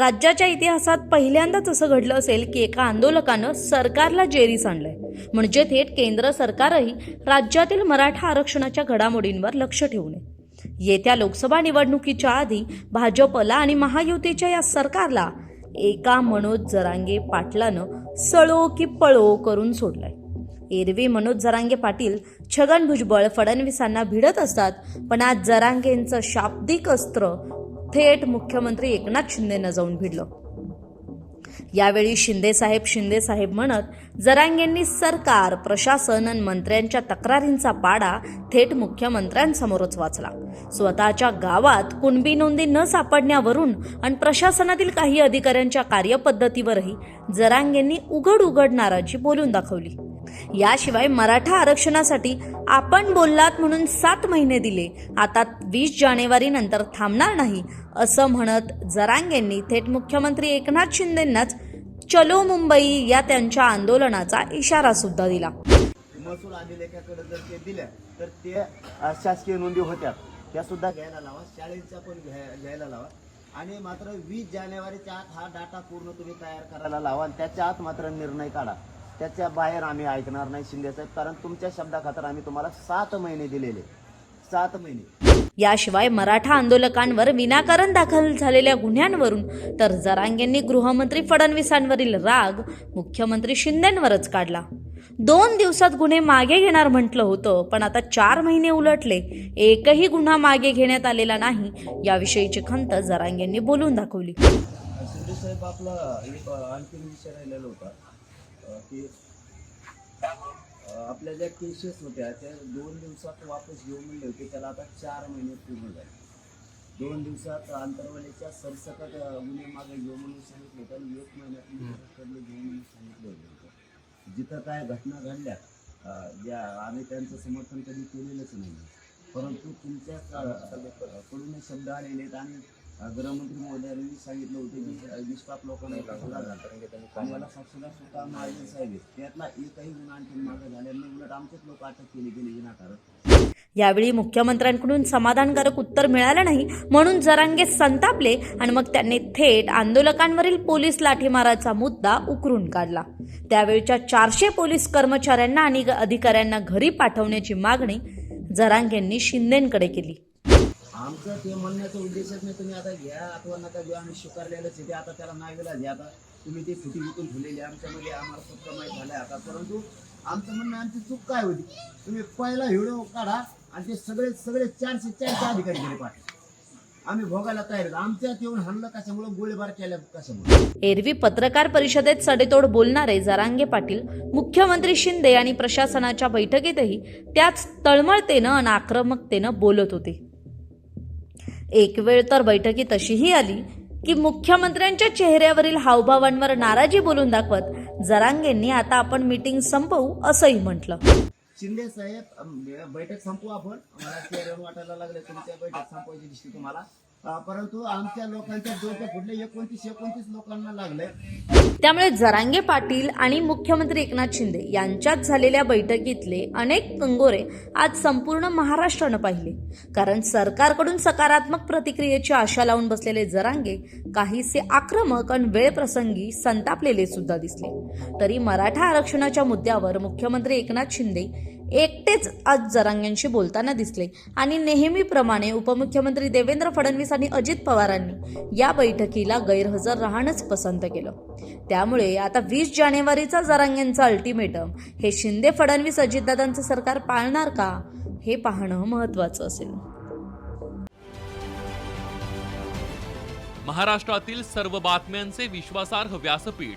राज्याच्या इतिहासात पहिल्यांदाच असं घडलं असेल की एका आंदोलकानं सरकारला जेरीस आणलंय. म्हणजे थेट केंद्र सरकारही राज्यातील मराठा आरक्षणाच्या घडामोडींवर लक्ष ठेवू नये येत्या लोकसभा निवडणुकीच्या आधी भाजपला आणि महायुतीच्या या सरकारला एका मनोज जरांगे पाटलानं सळो की पळो करून सोडलंय. एरवी मनोज जरांगे पाटील छगन भुजबळ फडणवीसांना भिडत असतात पण आज जरांगेंचं शाब्दिक अस्त्र थेट मुख्यमंत्री एकनाथ शिंदेनं जाऊन भिडलं. यावेळी शिंदेसाहेब शिंदेसाहेब म्हणत जरांगेंनी सरकार प्रशासन आणि मंत्र्यांच्या तक्रारींचा पाडा थेट मुख्यमंत्र्यांसमोरच वाचला. स्वतःच्या गावात कुणबी नोंदी न सापडण्यावरून आणि प्रशासनातील काही अधिकाऱ्यांच्या कार्यपद्धतीवरही जरांगेंनी उघड उघड नाराजी बोलून दाखवली. याशिवाय मराठा आरक्षणासाठी आपण बोललात म्हणून सात महिने दिले. आता वीस जानेवारी नंतर थांबणार नाही असं म्हणत जरांगेंनी थेट मुख्यमंत्री एकनाथ शिंदेंनाच चलो मुंबई या त्यांच्या आंदोलनाचा इशारा सुद्धा दिला. महसूल अभिलेखाकडे जर ते दिल्या तर ते शासकीय नोंदी होत्या. त्या सुद्धा घ्यायला लावा शाळेच्या पण घ्यायला लावा. आणि मात्र वीस जानेवारीच्या आत हा डाटा पूर्ण तुम्ही तयार करायला लावा आणि त्याच्या आत मात्र निर्णय काढा. त्याच्या बाहेर आम्ही ऐकणार नाही शिंदे साहेब कारण तुमच्या शब्दाखातर आम्ही तुम्हाला सात महिने दिलेले. सात महिने. याशिवाय मराठा आंदोलकांवर विनाकारण दाखल झालेल्या गुन्ह्यांवरून तर जरांगेंनी गृहमंत्री फडणवीसांवरील राग मुख्यमंत्री शिंदेंवरच काढला. दोन दिवसात गुन्हे मागे घेणार म्हटलं होतं पण आता चार महिने उलटले. एकही गुन्हा मागे घेण्यात आलेला नाही. याविषयीची खंत जरांगेंनी बोलून दाखवली. आपला एक विषय राहिलेला होता. की आपल्या ज्या केसेस होत्या त्या दोन दिवसात वापस घेऊन म्हणले होते त्याला आता चार महिने पूर्ण झाले. दोन दिवसात आंतरवालीच्या सरसकट गुन्हे मागे घेऊ म्हणून सांगितलं होतं आणि एक महिन्यात घेऊ म्हणून सांगितलं होतं. जिथं काय घटना घडल्या ज्या आम्ही त्यांचं समर्थन कधी केलेलंच नाही. परंतु तुमच्या कडून शब्द आलेले आहेत आणि गृहमंत्री महोदयांनी सांगितलं होतं की लोकांना साक्षीदार झाला आणि याला साक्षीदार स्वतः महाजन साहेब. त्यातला एकही गुन्हा आणखी मागे झालेला नाही उलट आमचेच लोक अटक केली गेली विनाकारण यावेळी मुख्यमंत्र्यांकडून समाधानकारक उत्तर मिळालं नाही म्हणून जरांगे संतापले आणि मग त्यांनी थेट आंदोलकांवरील पोलीस लाठीमाराचा मुद्दा उकरून काढला. त्यावेळच्या चारशे पोलीस कर्मचाऱ्यांना आणि अधिकाऱ्यांना घरी पाठवण्याची मागणी जरांगेंनी शिंदेंकडे केली. आमचं ते म्हणण्याचा उद्देशच नाही तुम्ही आता घ्या अथवा नका घेऊ आम्ही स्वीकारलेलंच आहे ते. आता त्याला नाही घ्या. आता तुम्ही ते फुटी विकून ठेवलेली आमच्यामध्ये आम्हाला फक्त माहीत झालंय आता. परंतु आमचं म्हणणं आमची चूक काय होती? तुम्ही पहिला व्हिडिओ काढा आणि ते सगळे सगळे चारशे चारशे अधिकारी गेले पाठवा आम्ही भोगायला तयार आमच्यात येऊन हाणलं कशामुळे गोळीबार केल्या कशामुळे? एरवी पत्रकार परिषदेत सडेतोड बोलणारे जरांगे पाटील मुख्यमंत्री शिंदे आणि प्रशासनाच्या बैठकीतही त्याच तळमळतेनं आणि आक्रमकतेनं बोलत होते. एक वेळ तर बैठकी तशीही आली की मुख्यमंत्र्यांच्या चेहऱ्यावरील हावभावांवर नाराजी बोलून दाखवत जरांगेंनी आता आपण मीटिंग संपवू असंही म्हटलं. शिंदे साहेब बैठक संपवू आपण. मला चेहऱ्यावर वाटायला लागले तुमच्या बैठक संपवायची दिसते तुम्हाला. परंतु आमच्या लोकांच्या डोक्या फुटले एकोणतीस एकोणतीस लोकांना लागले त्यामुळे जरांगे पाटील आणि मुख्यमंत्री एकनाथ शिंदे यांच्यात झालेल्या बैठकीतले अनेक कंगोरे आज संपूर्ण महाराष्ट्रानं पाहिले. कारण सरकारकडून सकारात्मक प्रतिक्रियेची आशा लावून बसलेले जरांगे काहीसे आक्रमक आणि वेळप्रसंगी संतापलेले सुद्धा दिसले. तरी मराठा आरक्षणाच्या मुद्द्यावर मुख्यमंत्री एकनाथ शिंदे एकटेच आज जरांग्यांशी बोलताना दिसले. आणि नेहमीप्रमाणे उपमुख्यमंत्री देवेंद्र फडणवीस आणि अजित पवारांनी या बैठकीला गैरहजर राहणंच पसंत केलं. त्यामुळे आता वीस जानेवारीचा जरांग्यांचा अल्टिमेटम हे शिंदे फडणवीस अजितदादांचं सरकार पाळणार का? हे पाहणं महत्वाचं असेल. महाराष्ट्रातील सर्व बातम्यांचे विश्वासार्ह व्यासपीठ.